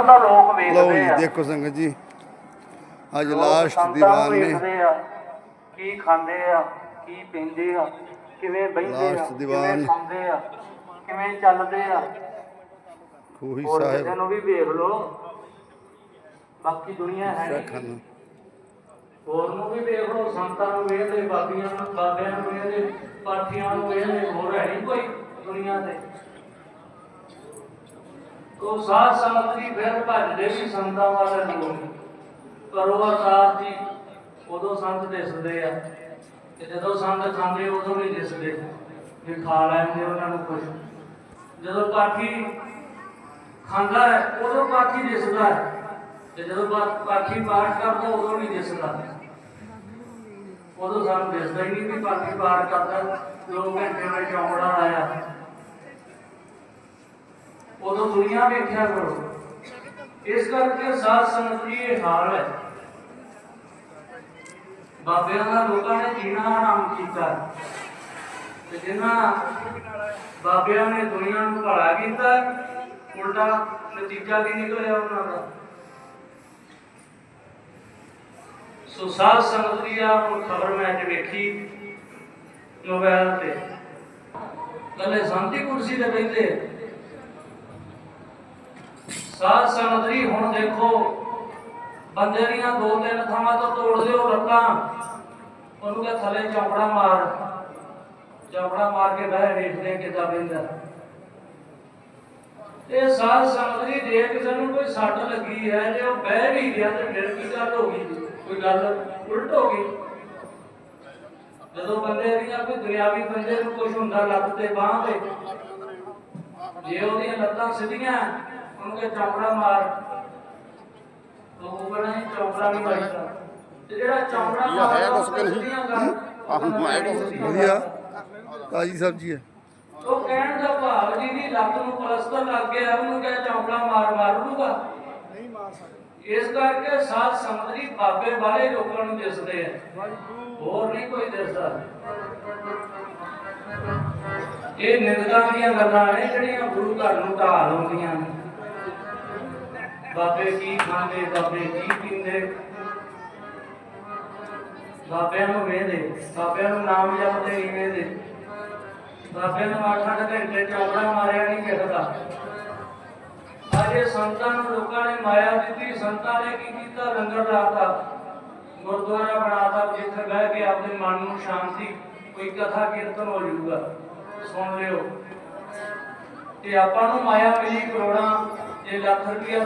ਲੋਕ ਲਓ ਵੇਖਦੇ ਜੀ ਆ। ਦੇਖੋ ਸੰਗਤ ਜੀ ਅੱਜ ਲੋਕ ਲਾਸਟ ਸੰਤਾਂ ਨੂੰ ਦੀਵਾਨ ਨੇ। ਵੇਖਦੇ ਆ ਕੀ ਖਾਂਦੇ ਆ ਕੀ ਪੀਂਦੇ ਆ ਕਿਵੇਂ ਬਹਿੰਦੇ ਆ Last ਦੀਵਾਨ। ਕਿਵੇਂ ਸੌਂਦੇ ਆ ਕਿਵੇਂ ਚੱਲਦੇ ਆ। ਖੂਹੀ ਹੋਰ ਕਿਸੇ ਸਾਹਿਬ ਨੂੰ ਵੀ ਵੇਖ ਲਓ। ਬਾਕੀ ਦੁਨੀਆ ਹੈ ਨਹੀਂ। ਰੱਖਣ ਹੋਰ ਨੂੰ ਵੀ ਵੇਖ ਲਓ ਸੰਤਾਂ ਨੂੰ ਵੇਖਦੇ ਬਾਬੀਆਂ ਨੂੰ ਬਾਬਿਆਂ ਨੂੰ ਵੇਖਦੇ ਪਾਠੀਆਂ ਨੂੰ ਵੇਖਦੇ ਹੋਰ ਹੈ ਨਹੀਂ ਕੋਈ ਦੁਨੀਆ ਤੇ। ਕੋ ਸਾਧ ਸੰਗਤ ਫਿਰ ਭੱਜਦੇ ਵੀ ਸੰਤਾਂ ਵਾਲੇ ਨੂੰ ਕਰੋ ਅਰਦਾਸ ਜੀ ਉਦੋਂ ਸੰਤ ਦਿਸਦੇ ਆ ਤੇ ਜਦੋਂ ਸੰਤ ਖਾਂਦੇ ਉਦੋਂ ਨਹੀਂ ਦਿਸਦੇ। ਵੀ ਖਾ ਲੈਂਦੇ ਉਹਨਾਂ ਨੂੰ ਕੁਝ ਜਦੋਂ ਪਾਠੀ ਖਾਂਦਾ ਹੈ, ਉਦੋਂ ਪਾਠੀ ਦਿਸਦਾ ਹੈ। ਤੇ ਜਦੋਂ ਪਾਠੀ ਪਾਠ ਕਰਦਾ, ਉਦੋਂ ਨਹੀਂ ਦਿਸਦਾ। ਉਦੋਂ ਸਾਨੂੰ ਦਿਸਦਾ ਹੀ ਨਹੀਂ ਵੀ ਪਾਠੀ ਪਾਠ ਕਰਦਾ। ਲੋਕ ਘੰਟੇ ਵਿੱਚ ਚੌਂਕੜਾ ਆਇਆ। ਉਦੋਂ ਦੁਨੀਆ ਵੇਖਿਆ ਕਰੋ। ਇਸ ਕਰਕੇ ਸਾਧ ਸੰਗਤ ਦੀ ਇਹ ਹਾਲ ਹੈ। ਬਾਬਿਆਂ ਦਾ ਲੋਕਾਂ ਨੇ ਜੀਣਾ ਹਰਾਮ ਕੀਤਾ। ਤੇ ਜਿਨ੍ਹਾਂ ਬਾਬਿਆਂ ਨੇ ਦੁਨੀਆ ਨੂੰ ਭਲਾ ਕੀਤਾ, ਉਲਟਾ ਨਤੀਜਾ ਕੀ ਨਿਕਲਿਆ ਉਹਨਾਂ ਦਾ। ਸੋ ਸਾਧ ਸੰਗਤ ਦੀ ਆ ਹੁਣ ਖਬਰ ਮੈਂ ਅੱਜ ਵੇਖੀ ਮੋਬਾਈਲ ਤੇ। ਕੱਲੇ ਸ਼ਾਂਤੀ ਕੁਰਸੀ ਤੇ ਬੈਠੇ। ਸਾਧ ਸੰਗਤ ਦੀ ਹੁਣ ਦੇਖੋ, ਬੰਦੇ ਦੀਆਂ ਦੋ ਤਿੰਨ ਥਾਵਾਂ ਤੋਂ ਤੋੜ ਦਿਓ ਲੱਤਾਂ। ਉਹਨੂੰ ਕਹ ਥੱਲੇ ਚੌਪੜਾ ਮਾਰ। ਚੌਪੜਾ ਮਾਰ ਕੇ ਬਹਿ, ਵੇਖਦੇ ਕਿੱਦਾਂ ਬਹਿੰਦਾ। ਇਹ ਸਾਧ ਸੰਗਤ ਦੀ ਜੇ ਕਿਸੇ ਨੂੰ ਕੋਈ ਸੱਟ ਲੱਗੀ ਹੈ, ਜੇ ਉਹ ਬਹਿ ਵੀ ਗਿਆ ਤੇ ਫਿਰ ਕੀ ਗੱਲ ਹੋ ਗਈ? ਕੋਈ ਗੱਲ ਉਲਟ ਹੋ ਗਈ? ਜਦੋਂ ਬੰਦੇ ਦੀਆਂ ਕੋਈ ਦੁਨਿਆਵੀ ਬੰਦੇ ਨੂੰ ਕੁਝ ਹੁੰਦਾ, ਲੱਤ ਤੇ ਬਾਹ ਤੇ, ਜੇ ਉਹਦੀਆਂ ਲੱਤਾਂ ਸਿੱਧੀਆਂ ਉਹਨੂੰ ਚੌਂਕੜਾ ਮਾਰ। ਤਾਂ ਉਹ ਨਹੀਂ ਚੌਂਕੜਾ ਨਹੀਂ ਮਾਰਦਾ ਤੇ ਜਿਹੜਾ ਚੌਂਕੜਾ ਇਹ ਹੈ ਕੁਛ ਕਿ ਨਹੀਂ? ਆਹ, ਹੈ ਕੁਛ? ਵਧੀਆ। ਤਾਜੀ ਸਬਜ਼ੀ ਹੈ। ਉਹ ਕਹਿਣ ਦਾ ਭਾਵ ਜੀ ਦੀ ਲੱਤ ਨੂੰ ਪਲਸਤਰ ਲੱਗ ਗਿਆ ਉਹਨੂੰ ਕਹੇ ਚੌਂਕੜਾ ਮਾਰ ਮਾਰ ਲੂਗਾ। ਨਹੀਂ ਮਾਰ ਸਕਦਾ ਇਸ ਕਰਕੇ ਸਾਧ ਸੰਗਤ ਜੀ ਬਾਬੇ ਵਾਲੇ ਲੋਕਾਂ ਨੂੰ ਦਿਸਦੇ ਆ। ਹੋਰ ਨਹੀਂ ਕੋਈ ਦਿਸਦਾ। ਇਹ ਨਿੰਦਕਾਂ ਦੀਆਂ ਗੱਲਾਂ ਨੇ ਜਿਹੜੀਆਂ ਗੁਰੂ ਘਰ ਨੂੰ ਢਾਲ ਹੁੰਦੀਆਂ ਨੇ। ਬਾਬੇ ਕੀ ਖਾਂਦੇ ਬਾਬੇ ਕੀ ਪੀਂਦੇ? ਬਾਬਿਆਂ ਨੂੰ ਵੇਹਦੇ, ਬਾਬਿਆਂ ਨੂੰ ਨਾਮ ਜਪਦੇ ਨਹੀਂ ਵੇਹਦੇ। ਬਾਬਿਆਂ ਨੂੰ ਅੱਠ ਅੱਠ ਘੰਟੇ ਚੌੜਾ ਮਾਰਿਆ ਨਹੀਂ ਕਿਹਦਾ ਅਜੇ ਸੰਤਾਂ ਨੂੰ ਲੋਕਾਂ ਨੇ ਮਾਇਆ ਦਿੱਤੀ, ਸੰਤਾਂ ਨੇ ਕੀ ਕੀਤਾ? ਲੰਗਰ ਲਾਤਾ ਗੁਰਦੁਆਰਾ ਬਣਾਤਾ ਜਿੱਥੇ ਬਹਿ ਕੇ ਆਪਣੇ ਮਨ ਨੂੰ ਸ਼ਾਂਤੀ, ਕੋਈ ਕਥਾ ਕੀਰਤਨ ਹੋ ਜਾਊਗਾ। ਸੁਣ ਲਿਓ। ਤੇ ਆਪਾਂ ਨੂੰ ਮਾਇਆ ਮਿਲੀ ਕਰੋੜਾਂ, ਜੇ ਲੱਖ ਰੁਪਇਆ